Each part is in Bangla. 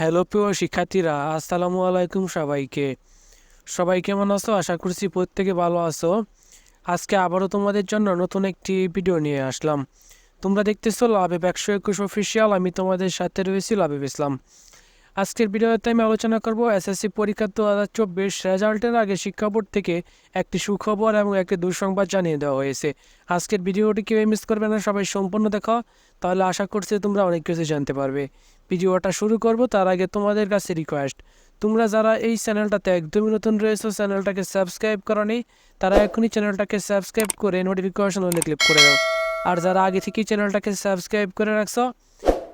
হ্যালো প্রিয় শিক্ষার্থীরা, আসসালামু আলাইকুম সবাইকে। সবাই কেমন আছো? আশা করছি প্রত্যেকে ভালো আছো। আজকে আবারও তোমাদের জন্য নতুন একটি ভিডিও নিয়ে আসলাম। তোমরা দেখতেছো লাভে একশো একুশ অফিসিয়াল আমি তোমাদের সাথে রয়েছি লাভে ইসলাম। আজকের ভিডিওতে আমি আলোচনা করব এসএসসি পরীক্ষা দু হাজার চব্বিশ রেজাল্টের আগে শিক্ষা বোর্ড থেকে একটি সুখবর এবং একটি দুঃসংবাদ জানিয়ে দেওয়া হয়েছে। আজকের ভিডিওটি কেউ মিস করবে না, সবাই সম্পূর্ণ দেখো। তাহলে আশা করছি তোমরা অনেক কিছু জানতে পারবে। ভিডিওটা শুরু করব, তার আগে তোমাদের কাছে রিকোয়েস্ট তোমরা যারা এই চ্যানেলটাতে একদমই নতুন রয়েছো চ্যানেলটাকে সাবস্ক্রাইব করনি, তারা এখনই চ্যানেলটাকে সাবস্ক্রাইব করে নোটিফিকেশন হলে ক্লিক করে দাও আর যারা আগে থেকেই চ্যানেলটাকে সাবস্ক্রাইব করে রাখছো,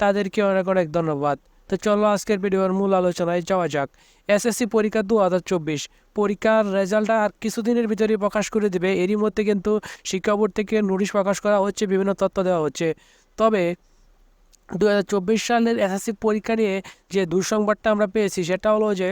তাদেরকে অনেক অনেক ধন্যবাদ। তো চলো আজকের ভিডিওর মূল আলোচনায় যাওয়া যাক। এসএসসি পরীক্ষা দু হাজার চব্বিশ। পরীক্ষার রেজাল্টটা আর কিছুদিনের ভিতরে প্রকাশ করে দেবে। এরই মধ্যে কিন্তু শিক্ষা বোর্ড থেকে নোটিশ প্রকাশ করা হচ্ছে, বিভিন্ন তথ্য দেওয়া হচ্ছে। তবে দু হাজার চব্বিশ সালের এসএসসি পরীক্ষা নিয়ে যে দুঃসংবাদটা আমরা পেয়েছি, সেটা হলো যে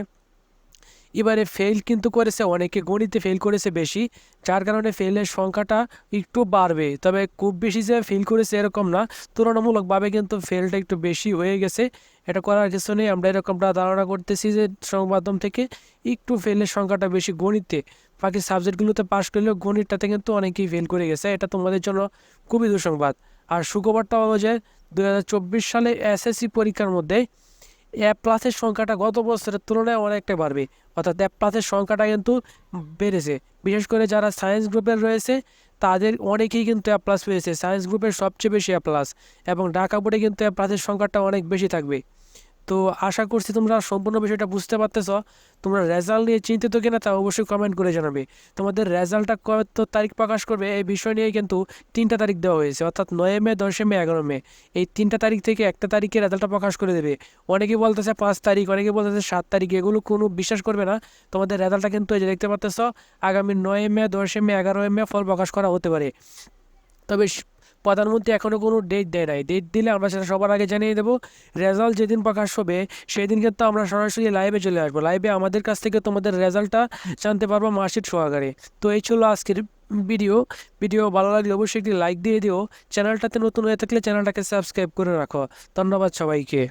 এবারে ফেল কিন্তু করেছে অনেকে, গণিতে ফেল করেছে বেশি, যার কারণে ফেলের সংখ্যাটা একটু বাড়বে। তবে খুব বেশি যে ফেল করেছে এরকম না, তুলনামূলকভাবে কিন্তু ফেলটা একটু বেশি হয়ে গেছে। এটা করার কিছু নেই আমরা এরকমটা ধারণা করতেছি যে সংবাদম থেকে একটু ফেলের সংখ্যাটা বেশি গণিতে। বাকি সাবজেক্টগুলোতে পাশ করলেও গণিতটাতে কিন্তু অনেকেই ফেল করে গেছে, এটা তোমাদের জন্য খুবই দুঃসংবাদ। আর সুখবরটা হলো যে দু হাজার চব্বিশ সালে এসএসসি পরীক্ষার মধ্যে এ প্লাসের সংখ্যাটা গত বছরের তুলনায় অনেকটা বাড়বে। অর্থাৎ এ প্লাসের সংখ্যাটা কিন্তু বেড়েছে। বিশেষ করে যারা সায়েন্স গ্রুপের রয়েছে, তাদের অনেকেই কিন্তু অ্যাপ প্লাস পেয়েছে। সায়েন্স গ্রুপের সবচেয়ে বেশি এ প্লাস এবং ঢাকা বোর্ডে কিন্তু অ্যাপ প্লাসের সংখ্যাটা অনেক বেশি থাকবে। তো আশা করছি তোমরা সম্পূর্ণ বিষয়টা বুঝতে পারতেছ। তোমরা রেজাল্ট নিয়ে চিন্তিত কিনা তা অবশ্যই কমেন্ট করে জানাবে। তোমাদের রেজাল্টটা কত তারিখ প্রকাশ করবে এই বিষয় নিয়ে কিন্তু তিনটা তারিখ দেওয়া হয়েছে, অর্থাৎ নয় মে দশই মে, এগারো মে। এই তিনটা তারিখ থেকে একটা তারিখে রেজাল্টটা প্রকাশ করে দেবে। অনেকে বলতেছে পাঁচ তারিখ, অনেকে বলতেছে সাত তারিখ, এগুলো কোনো বিশ্বাস করবে না। তোমাদের রেজাল্টটা কিন্তু এই যে দেখতে পাচ্তেছ আগামী নয় মে দশই মে এগারোই মে ফল প্রকাশ করা হতে পারে। তবে প্রধানমন্ত্রী এখনও কোনো ডেট দেয় নাই। ডেট দিলে আমরা সেটা সবার আগে জানিয়ে দেবো। রেজাল্ট যেদিন প্রকাশ হবে সেই দিন কিন্তু আমরা সরাসরি লাইভে চলে আসব। লাইভে আমাদের কাছ থেকে তোমাদের রেজাল্টটা জানতে পারব মার্কশিট সহকারে। তো এই ছিল আজকের ভিডিও ভিডিও ভালো লাগলে অবশ্যই একটি লাইক দিয়ে দিও। চ্যানেলটাতে নতুন হয়ে থাকলে চ্যানেলটাকে সাবস্ক্রাইব করে রাখো। ধন্যবাদ সবাইকে।